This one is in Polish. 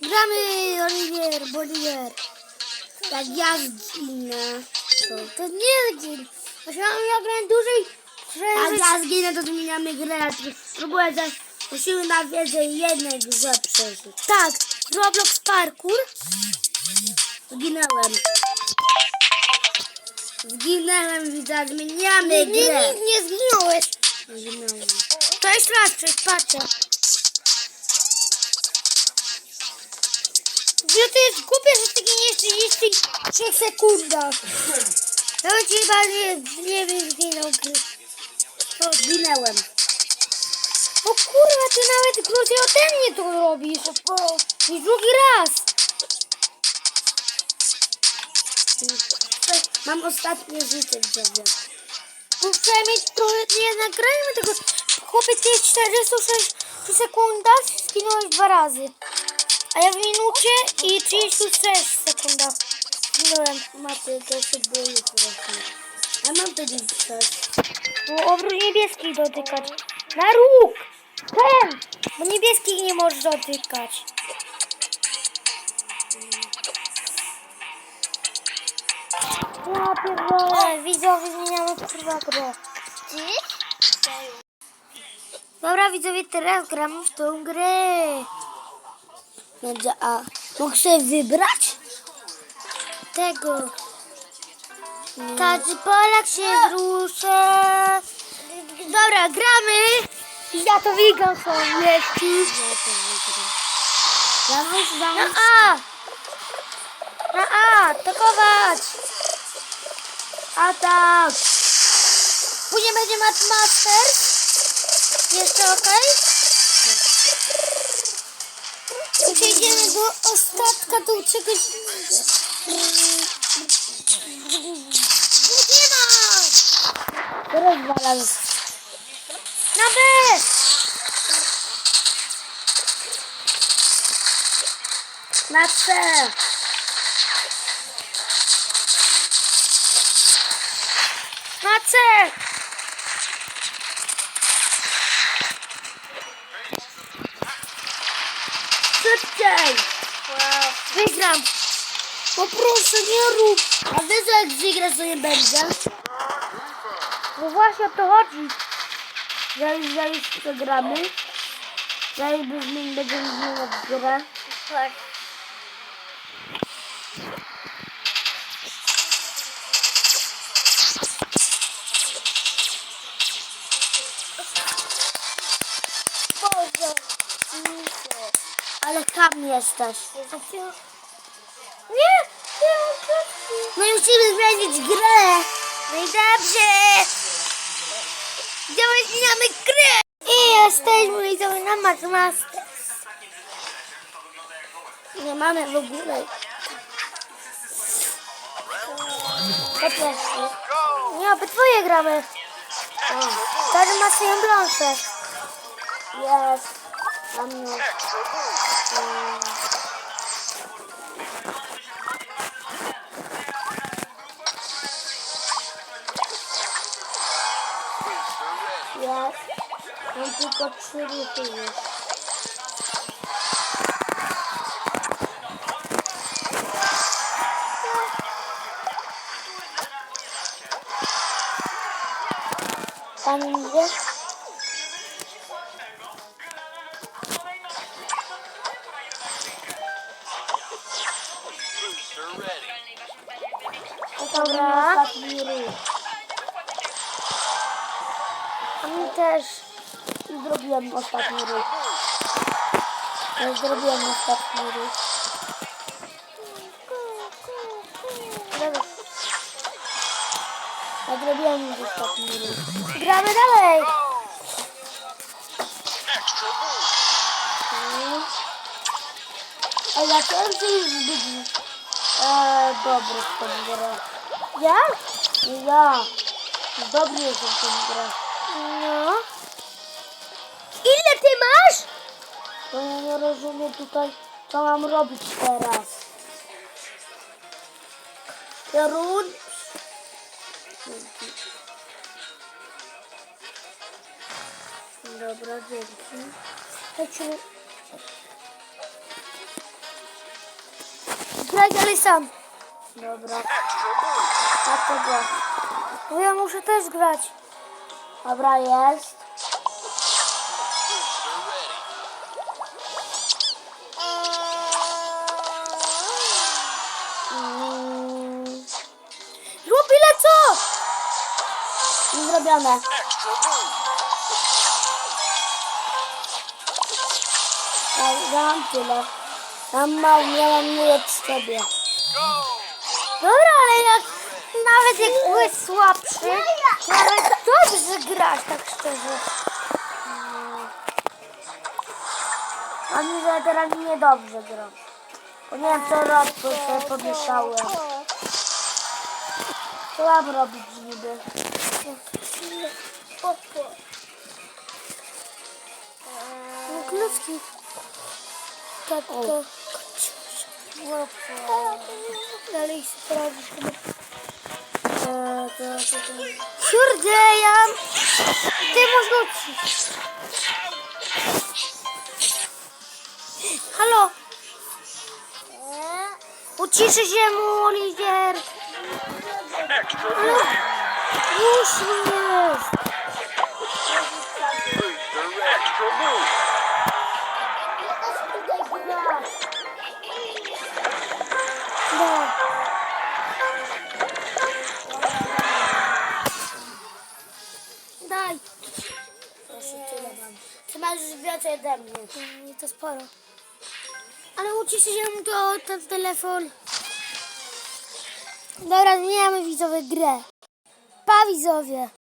Gramy Oliwier, Bolivier. Jak ja zginę, to, to nie zgin. Właśnie ja grałem dłużej. Jak ja zginę, to zmieniamy grę. Próbuję zaś musimy na więcej jednej grze przeżyć. Tak, Roblox Parkour. Zginęłem. Zginęłem, widzę, zmieniamy Nie, grę. nie, nie zginąłeś. Zginąłem. To jeszcze raz patrzę. Że to jest głupie, że ty giniesz 33 sekundach. Nawet ci chyba nie, wiem, zginął gry. To zginęłem. O kurwa, ty nawet krócej ode mnie to robisz. O, I drugi raz. Mam ostatnie życie w. Muszę mieć trochę, nie nagrajmy tego. Chłopie, ty 46 sekundach zginąłeś dwa razy. A ja w minucie i 36 sekundach zginąłem. Maty, to się boję trochę. Ja mam to coś. Bo obrót niebieski dotykać. Na róg! Ten! Bo niebieskich nie możesz dotykać. Ja pierdolę, widzowie zmieniamy kurwa grę. Dobra widzowie, teraz gramy w tą grę. Będzie A. Mogę sobie wybrać? Tego. Tacy Polak się wzrusza. Dobra, gramy. Ja to są jeśli. Ja wygram. Już Na. A! Na A! Atakować! Atak! Później będzie Match. Jeszcze ok? I przejdziemy do ostatka, do czegoś... Nie ma! Rozwalam. Na B! Na C. Na C! Wygram! No proszę, nie rób. A wiesz, jak wygrasz, to nie będzie? Bo właśnie o to chodzi. Już, że już przegramy. Że już będziemy zmieniać grę. Tak. Boże. Ale kam jesteś. Nie, nie, nie. No i musimy zmienić grę. No i dobrze. Zmieniamy grę. I jesteśmy widzowie na Matchmaster. Nie mamy w ogóle. Po pierwsze. Nie, obydwoje gramy. Każdy ma swoją planszę. Jest. Tam. Jest. Mam tylko trzy ruchy już. Pan idzie? Dobra. Ostatni ruch. A mi też. Zrobiłem ostatni ruch. Ja zrobiłem ostatni ruch. Ja zrobiłem już ostatni ruch. Gramy dalej. A ja też już zbyt e, dobry w tą grę. Ja? Ja. Dobry jestem w tą grę. No. Ile ty masz? To ja nie rozumiem tutaj, co mam robić teraz. Pierun. Dobra, dzięki. Lecimy. Graj dalej sam. Dobra. Tak to. Bo ja muszę też grać. Dobra, jest. Mm, co? nie zrobione. Dam tyle. Mam mało, ja mam. Dobra, ale jak nawet jak byłeś słabszy, nawet dobrze grasz, tak szczerze. A mi, że teraz niedobrze gram. Bo nie wiem co robić, bo sobie pomieszałem. Co mam robić niby? No kluski. Tak to. Dalej sprawdzić. Kurde, ja... Ty uczyć. Halo? Uciszy się mu, Oliwier. Ale już jest. Extra move. Ty masz więcej ode mnie. Nie, to sporo. Ale uciszy się mu to ten telefon. Dobra, zmieniamy widzowie grę. Pa widzowie.